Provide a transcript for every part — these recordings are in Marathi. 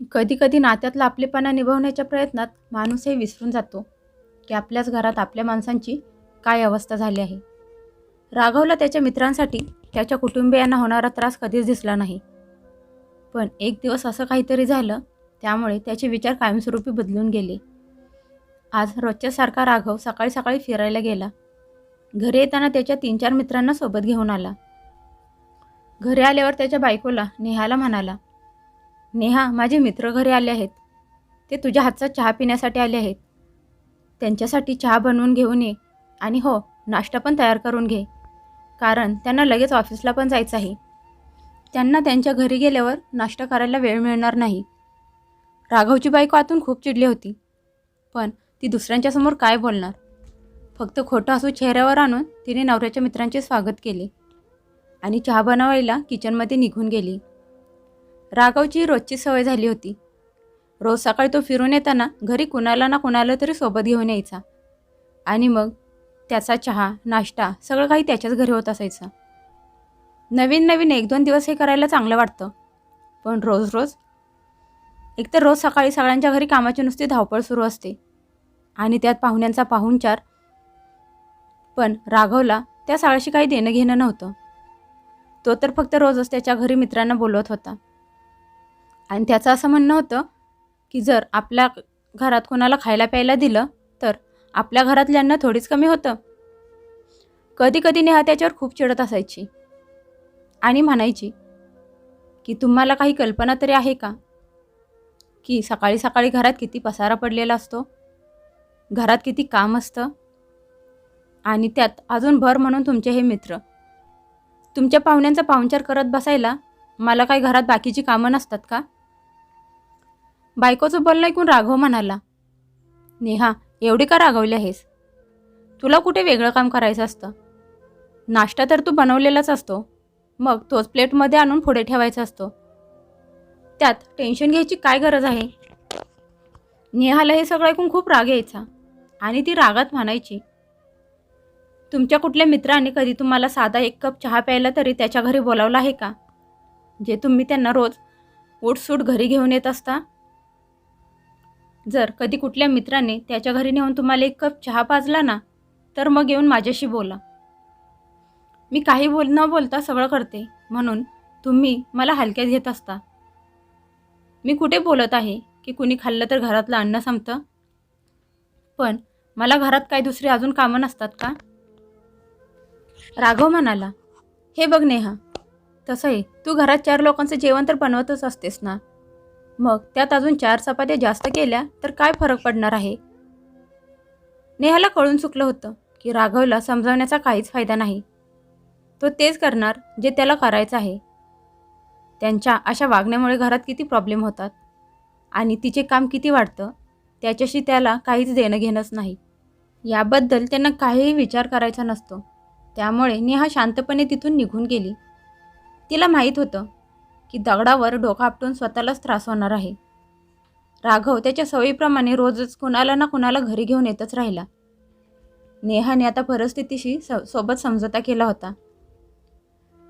कधी कधी नात्यातला आपलेपणा निभावण्याच्या प्रयत्नात माणूस हे विसरून जातो की आपल्याच घरात आपल्या माणसांची काय अवस्था झाली आहे. राघवला त्याच्या मित्रांसाठी त्याच्या कुटुंबियांना होणारा त्रास कधीच दिसला नाही. पण एक दिवस असं काहीतरी झालं त्यामुळे त्याचे विचार कायमस्वरूपी बदलून गेले. आज रोजच्यासारखा राघव सकाळी सकाळी फिरायला गेला. घरी येताना त्याच्या तीन चार मित्रांना सोबत घेऊन आला. घरी आल्यावर त्याच्या बायकोला नेहाला म्हणाला नेहा माझे मित्र घरी आले आहेत. ते तुझ्या हातचा चहा पिण्यासाठी आले आहेत. त्यांच्यासाठी चहा बनवून घेऊन ये आणि हो नाश्ता पण तयार करून घे. कारण त्यांना लगेच ऑफिसला पण जायचं आहे. त्यांना त्यांच्या घरी गेल्यावर नाश्ता करायला वेळ मिळणार नाही. राघवची बायको आतून खूप चिडली होती. पण ती दुसऱ्यांच्यासमोर काय बोलणार? फक्त खोटं असू चेहऱ्यावर आणून तिने नवऱ्याच्या मित्रांचे स्वागत केले. आणि चहा बनवायला किचनमध्ये निघून गेली. राघवची रोजची सवय झाली होती. रोज सकाळी तो फिरून येताना घरी कुणाला ना कुणाला तरी सोबत घेऊन यायचा. आणि मग त्याचा चहा नाश्ता सगळं काही त्याच्याच घरी होत असायचं. नवीन नवीन एक दोन दिवस हे करायला चांगलं वाटतं. पण रोज रोज एकतर रोज सकाळी सगळ्यांच्या घरी कामाची नुसती धावपळ सुरू असते. आणि त्यात पाहुण्यांचा पाहुणचार. पण राघवला त्या सगळ्याशी काही देणं घेणं नव्हतं. तो तर फक्त रोजच त्याच्या घरी मित्रांना बोलवत होता. आणि त्याचं असं म्हणणं होतं की जर आपल्या घरात कोणाला खायला प्यायला दिलं तर आपल्या घरातल्यांना थोडीच कमी होतं. कधी कधी नेहा त्याच्यावर खूप चिडत असायची. आणि म्हणायची की तुम्हाला काही कल्पना तरी आहे का की सकाळी सकाळी घरात किती पसारा पडलेला असतो? घरात किती काम असतं? आणि त्यात अजून भर म्हणून तुमचे हे मित्र. तुमच्या पाहुण्यांचा पाहुणचार करत बसायला मला काही घरात बाकीची कामं नसतात का? बायकोचं बोलणं ऐकून राघव म्हणाला नेहा एवढी का रागवली आहेस? तुला कुठे वेगळं काम करायचं असतं? नाश्ता तर तू बनवलेलाच असतो. मग तोच प्लेटमध्ये आणून पुढे ठेवायचा असतो. त्यात टेन्शन घ्यायची काय गरज आहे? नेहाला हे सगळं ऐकून खूप राग यायचा आणि ती रागात म्हणायची तुमच्या कुठल्या मित्राने कधी तुम्हाला साधा एक कप चहा प्यायला तरी त्याच्या घरी बोलावलं आहे का? जे तुम्ही त्यांना रोज उठसूट घरी घेऊन येत असता जर कधी कुठल्या मित्राने त्याच्या घरी नेऊन तुम्हाला एक कप चहा पाजला ना तर मग येऊन माझ्याशी बोला. मी काही बोल न बोलता सगळं करते म्हणून तुम्ही मला हलक्यात घेत असता. मी कुठे बोलत आहे की कुणी खाल्लं तर घरातलं अन्न संपतं? पण मला घरात काही दुसरी अजून कामं नसतात का? राघव म्हणाला हे बघ नेहा तसंही तू घरात चार लोकांचं जेवण तर बनवतच असतेस ना मग त्यात अजून चार चपात्या जास्त केल्या तर काय फरक पडणार आहे? नेहाला कळून चुकलं होतं की राघवला समजावण्याचा काहीच फायदा नाही. तो तेच करणार जे त्याला करायचं आहे. त्यांच्या अशा वागण्यामुळे घरात किती प्रॉब्लेम होतात? आणि तिचे काम किती वाढतं? त्याच्याशी त्याला काहीच देणं घेणंच नाही. याबद्दल त्यांना काहीही विचार करायचा नसतो. त्यामुळे नेहा शांतपणे तिथून निघून गेली. तिला माहीत होतं की दगडावर डोकं आपटून स्वतःलाच त्रास होणार आहे. राघव त्याच्या सवयीप्रमाणे रोजच कुणाला ना कुणाला घरी घेऊन येतच राहिला. नेहाने आता परिस्थितीशी स सोबत समजोता केला होता.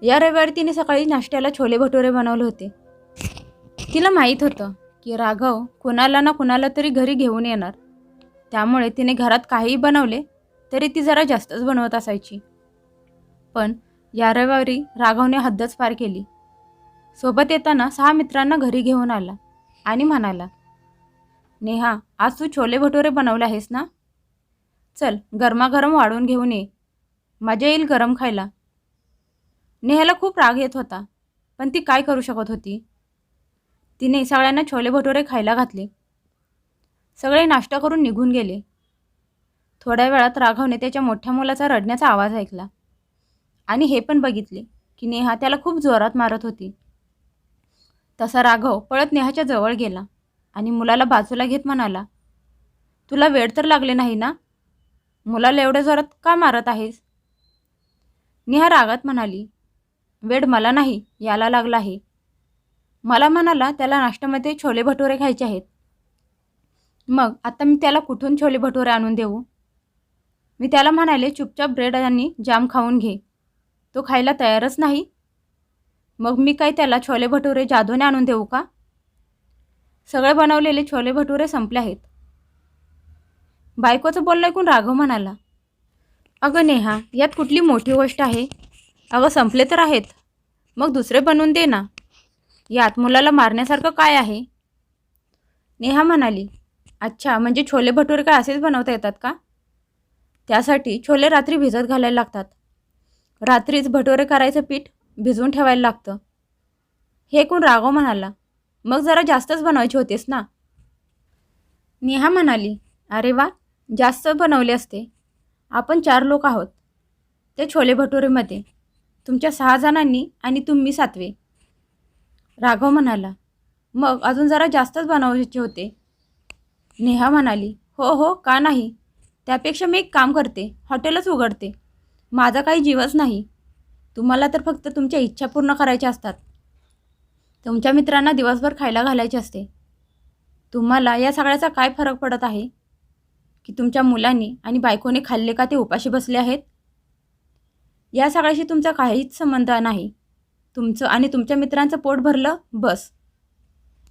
या रविवारी तिने सकाळी नाश्त्याला छोले भटुरे बनवले होते. तिला माहीत होतं की राघव कुणाला ना कुणाला तरी घरी घेऊन येणार. त्यामुळे तिने घरात काहीही बनवले तरी ती जरा जास्तच बनवत असायची. पण या रविवारी राघवने हद्दच पार केली. सोबत येताना सहा मित्रांना घरी घेऊन आला आणि म्हणाला नेहा आज तू छोले भटुरे बनवले आहेस ना? चल गरमागरम वाढून घेऊन ये. मजा येईल गरम खायला. नेहाला खूप राग येत होता पण ती काय करू शकत होती? तिने सगळ्यांना छोले भटुरे खायला घातले. सगळे नाश्ता करून निघून गेले. थोड्या वेळात राघवने त्याच्या मोठ्या मुलाचा रडण्याचा आवाज ऐकला आणि हे पण बघितले की नेहा त्याला खूप जोरात मारत होती. तसा राघव पळत नेहाच्या जवळ गेला आणि मुलाला बाजूला घेत म्हणाला तुला वेळ तर लागले नाही ना? मुलाला एवढ्या जोरात का मारत आहेस? नेहा रागात म्हणाली वेड मला नाही याला लागला आहे. मला म्हणाला त्याला नाश्त्यामध्ये छोले भटुरे खायचे आहेत. मग आता मी त्याला कुठून छोले भटुरे आणून देऊ? मी त्याला म्हणाले चुपचाप ब्रेड आणि जाम खाऊन घे. तो खायला तयारच नाही. मग मी काय त्याला छोले भटुरे जादूने आणून देऊ का? सगळे बनवलेले छोले भटुरे संपले आहेत. बायकोचं बोलणं ऐकून राघव म्हणाला अगं नेहा यात कुठली मोठी गोष्ट आहे? अगं संपले तर आहेत. मग दुसरे बनवून दे ना. यात मुलाला मारण्यासारखं काय आहे? नेहा म्हणाली अच्छा म्हणजे छोले भटुरे काय असेच बनवता येतात का? त्यासाठी छोले रात्री भिजत घालायला लागतात. रात्रीच भटुरे करायचं पीठ भिजवून ठेवायला लागतं. हे कोण राघव म्हणाला? मग जरा जास्तच बनवायचे होतेस ना? नेहा म्हणाली अरे वा जास्त बनवले असते. आपण चार लोक आहोत. ते छोले भटुरेमध्ये तुमच्या सहा जणांनी आणि तुम्ही सातवे. राघव म्हणाला मग अजून जरा जास्तच बनवायचे होते. नेहा म्हणाली हो हो का नाही? त्यापेक्षा मी एक काम करते हॉटेलच उघडते. माझा काही जीवच नाही. तुम्हाला तर फक्त तुमच्या इच्छा पूर्ण करायच्या असतात. तुमच्या मित्रांना दिवसभर खायला घालायचे असते. तुम्हाला या सगळ्याचा काय फरक पडत आहे? की तुमच्या मुलांनी आणि बायकोने खाल्ले का ते उपाशी बसले आहेत? या सगळ्याशी तुमचा काहीच संबंध नाही. तुमचं आणि तुमच्या मित्रांचं पोट भरलं? बस.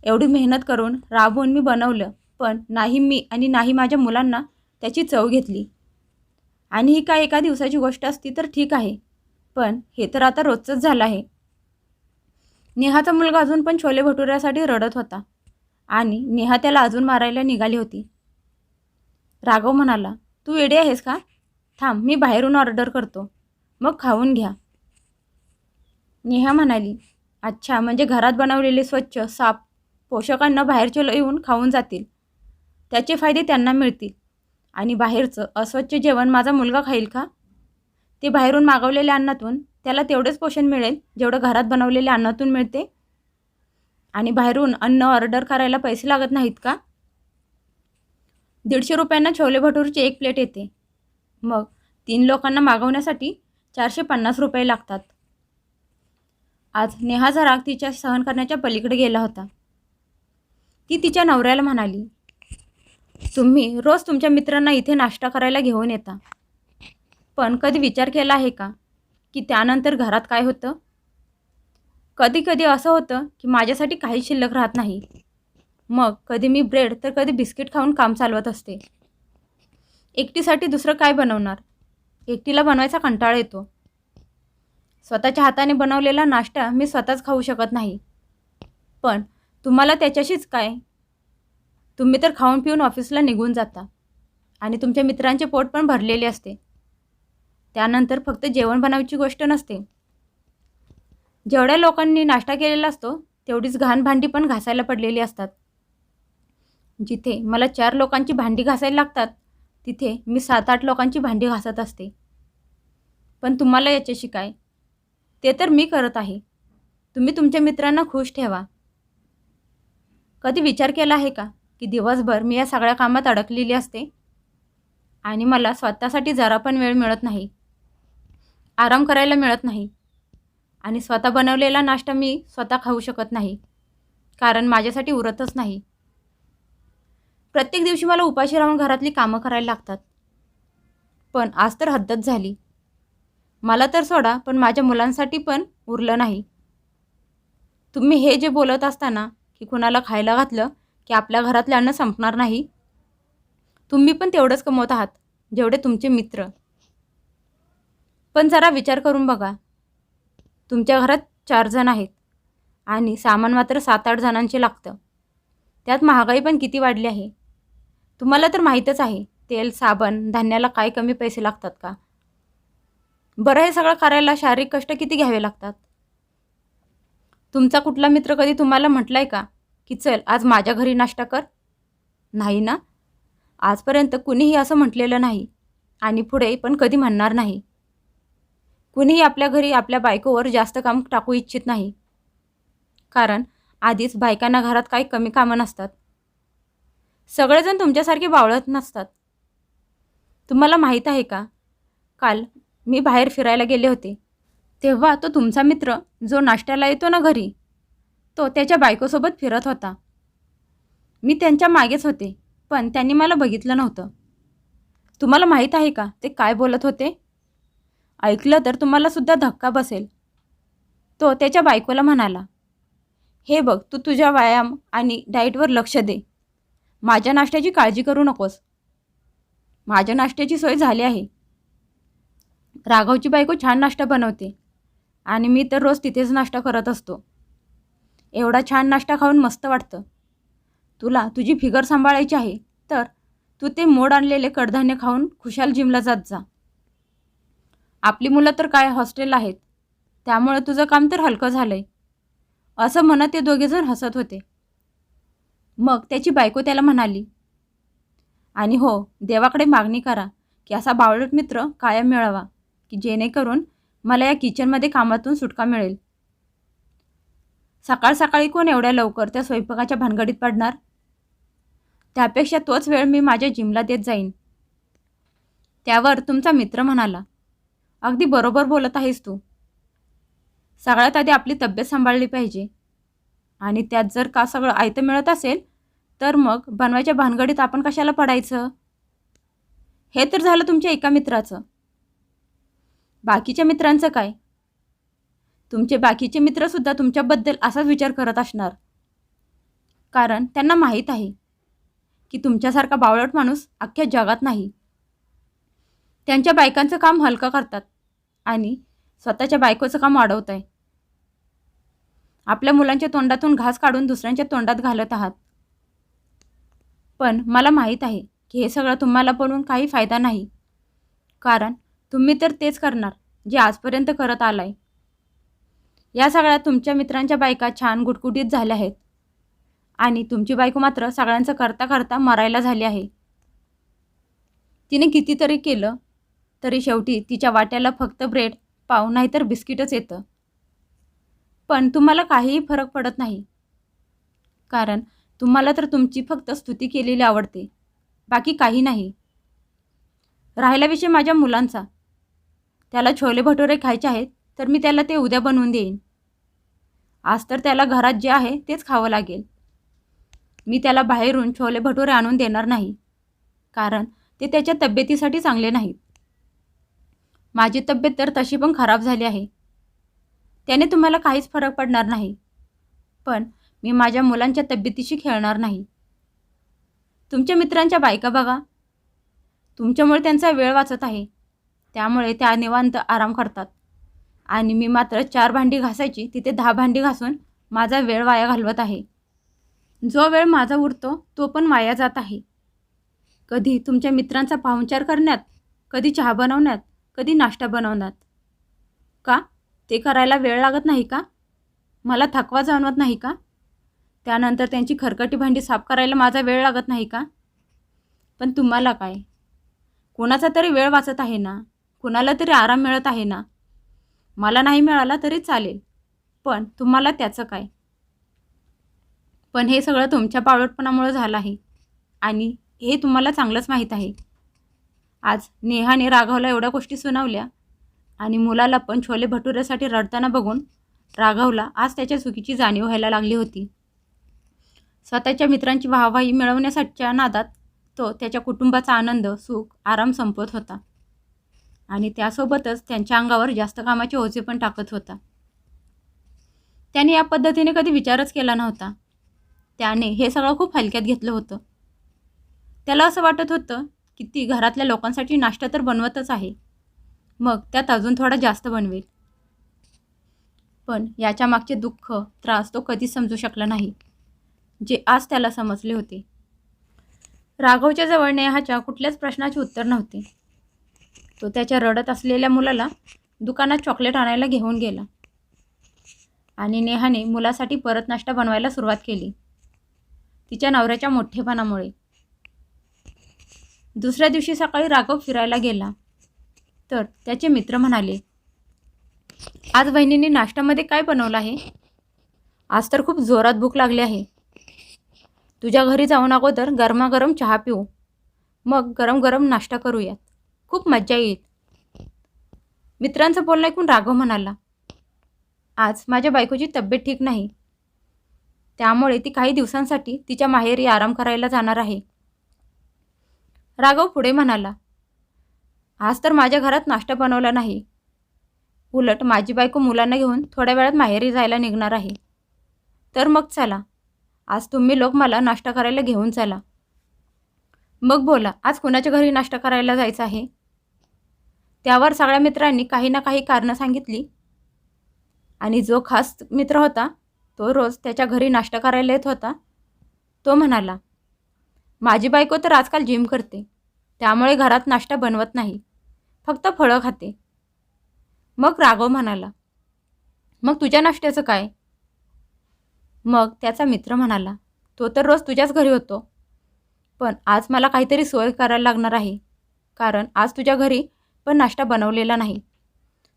एवढी मेहनत करून राबवून मी बनवलं पण नाही मी आणि नाही माझ्या मुलांना त्याची चव घेतली. आणि ही काय एका दिवसाची गोष्ट असती तर ठीक आहे. पण हे तर आता रोजचंच झालं आहे. नेहाचा मुलगा अजून पण छोले भटुऱ्यासाठी रडत होता. आणि नेहा त्याला अजून मारायला निघाली होती. राघव म्हणाला तू येडे आहेस का? थांब मी बाहेरून ऑर्डर करतो. मग खाऊन घ्या. नेहा म्हणाली अच्छा म्हणजे घरात बनवलेले स्वच्छ साफ पोषकांना बाहेरचे येऊन खाऊन जातील. त्याचे फायदे त्यांना मिळतील. आणि बाहेरचं अस्वच्छ जेवण माझा मुलगा खाईल का? ते बाहेरून मागवलेल्या अन्नातून त्याला तेवढेच पोषण मिळेल जेवढं घरात बनवलेल्या अन्नातून मिळते. आणि बाहेरून अन्न ऑर्डर करायला पैसे लागत नाहीत का? दीडशे रुपयांना छोले भटूरची एक प्लेट येते. मग तीन लोकांना मागवण्यासाठी चारशे पन्नास रुपये लागतात. आज नेहाचा राग तिच्या सहन करण्याच्या पलीकडे गेला होता. ती तिच्या नवऱ्याला म्हणाली तुम्ही रोज तुमच्या मित्रांना इथे नाश्ता करायला घेऊन येता. पण कधी विचार केला आहे का? की त्यानंतर घरात काय होतं? कधी कधी असं होतं की माझ्यासाठी काही शिल्लक राहत नाही. मग कधी मी ब्रेड तर कधी बिस्किट खाऊन काम चालवत असते. एकटीसाठी दुसरं काय बनवणार? एकटीला बनवायचा कंटाळा येतो. स्वतःच्या हाताने बनवलेला नाश्ता मी स्वतःच खाऊ शकत नाही. पण तुम्हाला त्याच्याशीच काय? तुम्ही तर खाऊन पिऊन ऑफिसला निघून जाता. आणि तुमच्या मित्रांचे पोट पण भरलेले असते. त्यानंतर फक्त जेवण बनवायची गोष्ट नसते. जेवढ्या लोकांनी नाश्ता केलेला असतो तेवढीच घाण भांडी पण घासायला पडलेली असतात. जिथे मला चार लोकांची भांडी घासायला लागतात तिथे मी सात आठ लोकांची भांडी घासत असते. पण तुम्हाला याच्याशी काय? ते तर मी करत आहे. तुम्ही तुमच्या मित्रांना खुश ठेवा. कधी विचार केला आहे का की दिवसभर मी या सगळ्या कामात अडकलेली असते? आणि मला स्वतःसाठी जरा पण वेळ मिळत नाही. आराम करायला मिळत नाही. आणि स्वतः बनवलेला नाश्ता मी स्वतः खाऊ शकत नाही. कारण माझ्यासाठी उरतच नाही. प्रत्येक दिवशी मला उपाशी राहून घरातली कामं करायला लागतात. पण आज तर हद्दच झाली. मला तर सोडा पण माझ्या मुलांसाठी पण उरलं नाही. तुम्ही हे जे बोलत असताना की कुणाला खायला घातलं की आपल्या घरातलं अन्न संपणार नाही तुम्ही पण तेवढंच कमवत आहात जेवढे तुमचे मित्र. पण जरा विचार करून बघा. तुमच्या घरात चार जण आहेत आणि सामान मात्र सात आठ जणांचे लागतं. त्यात महागाई पण किती वाढली आहे? तुम्हाला तर माहीतच आहे तेल साबण धान्याला काय कमी पैसे लागतात का? बरं हे सगळं करायला शारीरिक कष्ट किती घ्यावे लागतात? तुमचा कुठला मित्र कधी तुम्हाला म्हटला आहे का की चल आज माझ्या घरी नाश्ता कर? नाही ना? आजपर्यंत कुणीही असं म्हटलेलं नाही आणि पुढे पण कधी म्हणणार नाही. कुणीही आपल्या घरी आपल्या बायकोवर जास्त काम टाकू इच्छित नाही. कारण आधीच बायकांना घरात काही कमी कामं नसतात. सगळेजण तुमच्यासारखे बावळत नसतात. तुम्हाला माहीत आहे का? काल मी बाहेर फिरायला गेले होते. तेव्हा तो तुमचा मित्र जो नाश्त्याला येतो ना घरी तो त्याच्या बायकोसोबत फिरत होता. मी त्यांच्या मागेच होते पण त्यांनी मला बघितलं नव्हतं. तुम्हाला माहीत आहे का ते काय बोलत होते? ऐकलं तर तुम्हाला सुद्धा धक्का बसेल. तो त्याच्या बायकोला म्हणाला हे बघ तू तुझ्या व्यायाम आणि डाएटवर लक्ष दे. माझ्या नाश्त्याची काळजी करू नकोस. माझ्या नाश्त्याची सोय झाली आहे. राघवची बायको छान नाश्ता बनवते आणि मी तर रोज तिथेच नाश्ता करत असतो. एवढा छान नाश्ता खाऊन मस्त वाटतं. तुला तुझी फिगर सांभाळायची आहे तर तू ते मोड आणलेले कडधान्य खाऊन खुशाल जिमला जात जा. आपली मुलं तर काय हॉस्टेल आहेत. त्यामुळे तुझं काम तर हलकं झालं आहे असं म्हणत ते दोघेजण हसत होते. मग त्याची बायको त्याला म्हणाली आणि हो देवाकडे मागणी करा की असा बावळट मित्र कायम मिळावा की जेणेकरून मला या किचनमध्ये कामातून सुटका मिळेल. सकाळ सकाळी कोण एवढ्या लवकर त्या स्वयंपाकाच्या भानगडीत पडणार? त्यापेक्षा तोच वेळ मी माझ्या जिमला देत जाईन. त्यावर तुमचा मित्र म्हणाला अगदी बरोबर बोलत आहेस तू. सगळ्यात आधी आपली तब्येत सांभाळली पाहिजे. आणि त्यात जर का सगळं आयतं मिळत असेल तर मग बनवायच्या भानगडीत आपण कशाला पडायचं? हे तर झालं तुमच्या एका मित्राचं. बाकीच्या मित्रांचं काय? तुमचे बाकीचे मित्रसुद्धा तुमच्याबद्दल असाच विचार करत असणार. कारण त्यांना माहीत आहे की तुमच्यासारखा बावळट माणूस अख्ख्या जगात नाही. त्यांच्या बायकांचं काम हलकं करतात. आणि स्वतःच्या बायकोचं काम वाढवत आहे आपल्या मुलांच्या तोंडातून घास काढून दुसऱ्यांच्या तोंडात घालत आहात. पण मला माहीत आहे की हे सगळं तुम्हाला बोलून काही फायदा नाही. कारण तुम्ही तर तेच करणार जे आजपर्यंत करत आलाय. या सगळ्या तुमच्या मित्रांच्या बायका छान गुटगुटीत झाल्या आहेत. आणि तुमची बायको मात्र सगळ्यांचं करता करता मरायला झाली आहे. तिने कितीतरी केलं तरी शेवटी तिच्या वाट्याला फक्त ब्रेड पाव नाहीतर बिस्किटच येतं. पण तुम्हाला काहीही फरक पडत नाही. कारण तुम्हाला तर तुमची फक्त स्तुती केलेली आवडते. बाकी काही नाही. राहिला विषय माझ्या मुलांचा. त्याला छोले भटोरे खायचे आहेत तर मी त्याला ते उद्या बनवून देईन. आज तर त्याला घरात जे आहे तेच खावं लागेल. मी त्याला बाहेरून छोले भटोरे आणून देणार नाही. कारण ते त्याच्या तब्येतीसाठी चांगले नाहीत. माझी तब्येत तर तशी पण खराब झाली आहे. त्याने तुम्हाला काहीच फरक पडणार नाही. पण मी माझ्या मुलांच्या तब्येतीशी खेळणार नाही. तुमच्या मित्रांच्या बायका बघा. तुमच्यामुळे त्यांचा वेळ वाचत आहे. त्यामुळे त्या निवांत आराम करतात. आणि मी मात्र चार भांडी घासायची तिथे दहा भांडी घासून माझा वेळ वाया घालवत आहे. जो वेळ माझा उरतो तो पण वाया जात आहे. कधी तुमच्या मित्रांचा पाहुणचार करण्यात कधी चहा बनवण्यात कधी नाश्ता बनवणार? का? ते करायला वेळ लागत नाही का? मला थकवा जाणवत नाही का? त्यानंतर त्यांची खरकटी भांडी साफ करायला माझा वेळ लागत नाही का? पण तुम्हाला काय? कोणाचा तरी वेळ वाचत आहे ना? कुणाला तरी आराम मिळत आहे ना? मला नाही मिळाला तरी चालेल. पण तुम्हाला त्याचं काय? पण हे सगळं तुमच्या पावळटपणामुळं झालं आहे. आणि हे तुम्हाला चांगलंच माहीत आहे. आज नेहाने राघवला एवढ्या गोष्टी सुनावल्या आणि मुलाला पण छोले भटुऱ्यासाठी रडताना बघून राघवला आज त्याच्या चुकीची जाणीव व्हायला लागली होती. स्वतःच्या मित्रांची वाहवाही मिळवण्यासाठीच्या नादात तो त्याच्या कुटुंबाचा आनंद सुख आराम संपवत होता. आणि त्यासोबतच त्यांच्या अंगावर जास्त कामाचे ओझे पण टाकत होता. त्याने या पद्धतीने कधी विचारच केला नव्हता. त्याने हे सगळं खूप हलक्यात घेतलं होतं. त्याला असं वाटत होतं की ती घरातल्या लोकांसाठी नाश्ता तर बनवतच आहे. मग त्यात अजून थोडा जास्त बनवेल. पण याच्या मागचे दुःख त्रास तो कधीच समजू शकला नाही जे आज त्याला समजले होते. राघवच्या जवळ नेहाच्या कुठल्याच प्रश्नाचे उत्तर नव्हते. तो त्याच्या रडत असलेल्या मुलाला दुकानात चॉकलेट आणायला घेऊन गेला आणि नेहाने मुलासाठी परत नाश्ता बनवायला सुरुवात केली. तिच्या नवऱ्याच्या मोठेपणामुळे. दुसऱ्या दिवशी सकाळी राघव फिरायला गेला. तर त्याचे मित्र म्हणाले आज बहिणीने नाश्त्यामध्ये काय बनवलं आहे? आज तर खूप जोरात भूक लागली आहे. तुझ्या घरी जाऊन अगोदर गरमागरम चहा पिऊ. मग गरम गरम नाश्ता करूयात. खूप मज्जा येईल. मित्रांचं बोलणं ऐकून राघव म्हणाला आज माझ्या बायकोची तब्येत ठीक नाही. त्यामुळे ती काही दिवसांसाठी तिच्या माहेरी आराम करायला जाणार आहे. राघव पुढे म्हणाला आज तर माझ्या घरात नाश्ता बनवला नाही. उलट माझी बायको मुलांना घेऊन थोड्या वेळात माहेरी जायला निघणार आहे. तर मग चला. आज तुम्ही लोक मला नाश्ता करायला घेऊन चला. मग बोला आज कुणाच्या घरी नाश्ता करायला जायचं आहे? त्यावर सगळ्या मित्रांनी काही ना काही कारणं सांगितली. आणि जो खास मित्र होता तो रोज त्याच्या घरी नाश्ता करायला येत होता. तो म्हणाला माझी बायको तर आजकाल जिम करते. त्यामुळे घरात नाश्ता बनवत नाही. फक्त फळं खाते. मग राघव म्हणाला मग तुझ्या नाश्त्याचं काय? मग त्याचा मित्र म्हणाला तो तर रोज तुझ्याच घरी होतो. पण आज मला काहीतरी सोय करायला लागणार आहे. कारण आज तुझ्या घरी पण नाश्ता बनवलेला नाही.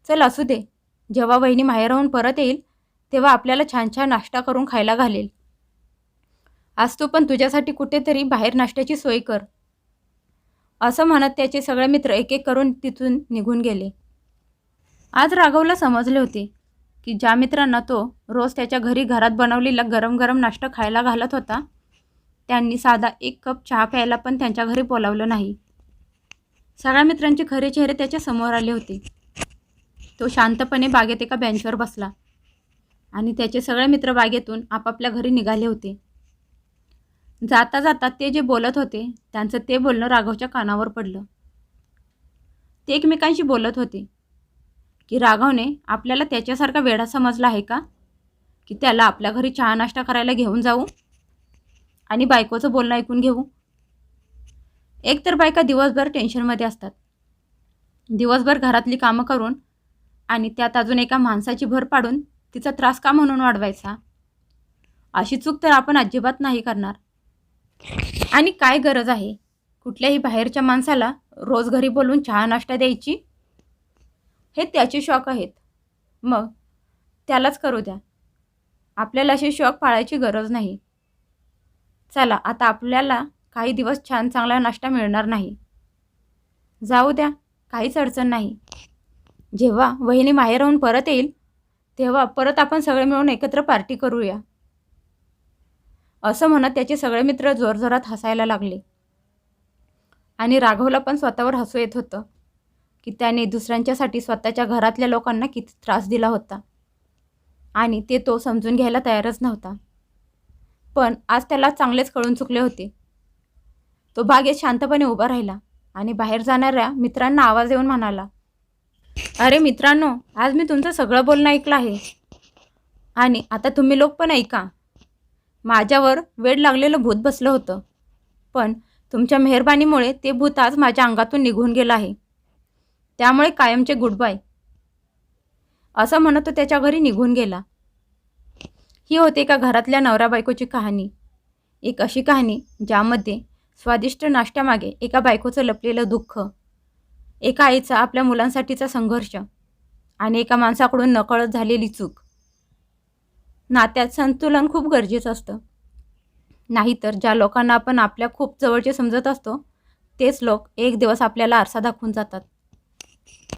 चल असू दे. जेव्हा वहिनी माहेराहून परत येईल तेव्हा आपल्याला छान छान नाश्ता करून खायला घालेल. आज तू पण तुझ्यासाठी कुठेतरी बाहेर नाश्त्याची सोय कर. असं म्हणत त्याचे सगळे मित्र एक एक करून तिथून निघून गेले. आज राघवला समजले होते की ज्या मित्रांना तो रोज त्याच्या घरी घरात बनवलेला गरम गरम नाश्ता खायला घालत होता त्यांनी साधा एक कप चहा प्यायला पण त्यांच्या घरी बोलावलं नाही. सगळ्या मित्रांचे खरे चेहरे त्याच्यासमोर आले होते. तो शांतपणे बागेत एका बेंचवर बसला आणि त्याचे सगळे मित्र बागेतून आपापल्या घरी निघाले होते. जाता जाता ते जे बोलत होते त्यांचं ते बोलणं राघवच्या कानावर पडलं. ते एकमेकांशी बोलत होते. की राघवने आपल्याला त्याच्यासारखा वेडा समजला आहे का? की त्याला आपल्या घरी चहा नाश्ता करायला घेऊन जाऊ? आणि बायकोचं बोलणं ऐकून घेऊ? एक तर बायका दिवसभर टेन्शनमध्ये असतात. दिवसभर घरातली कामं करून आणि त्यात अजून एका माणसाची भर पाडून तिचा त्रास का म्हणून वाढवायचा? अशी चूक तर आपण अजिबात नाही करणार. आणि काय गरज आहे? कुठल्याही बाहेरच्या माणसाला रोज घरी बोलून चहा नाश्ता द्यायची? हे त्याचे शौक आहेत. मग त्यालाच करू द्या. आपल्याला असे शौक पाळायची गरज नाही. चला आता आपल्याला काही दिवस छान चांगला नाश्ता मिळणार नाही. जाऊ द्या काहीच अडचण नाही. जेव्हा वहिनी माहेरहून परत येईल तेव्हा परत आपण सगळे मिळून एकत्र पार्टी करूया. असं म्हणत त्याचे सगळे मित्र जोरजोरात हसायला लागले. आणि राघवला पण स्वतःवर हसू येत होतं की त्याने दुसऱ्यांच्यासाठी स्वतःच्या घरातल्या लोकांना किती त्रास दिला होता. आणि ते तो समजून घ्यायला तयारच नव्हता. पण आज त्याला चांगलेच कळून चुकले होते. तो बागेत शांतपणे उभा राहिला आणि बाहेर जाणाऱ्या मित्रांना आवाज येऊन म्हणाला अरे मित्रांनो आज मी तुमचं सगळं बोलणं ऐकलं आहे. आणि आता तुम्ही लोक पण ऐका. माझ्यावर वेळ लागलेलं भूत बसलं होतं. पण तुमच्या मेहरबानीमुळे ते भूत आज माझ्या अंगातून निघून गेलं आहे. त्यामुळे कायमचे गुड बाय असं म्हणत तो त्याच्या घरी निघून गेला. ही होती एका घरातल्या नवरा बायकोची कहाणी. एक अशी कहाणी ज्यामध्ये स्वादिष्ट नाश्त्यामागे एका बायकोचं लपलेलं दुःख एका आईचा आपल्या मुलांसाठीचा संघर्ष आणि एका माणसाकडून नकळत झालेली चूक. नात्यात संतुलन खूप गरजेचं असतं. नाहीतर ज्या लोकांना आपण आपल्या खूप जवळचे समजत असतो तेच लोक एक दिवस आपल्याला आरसा दाखवून जातात.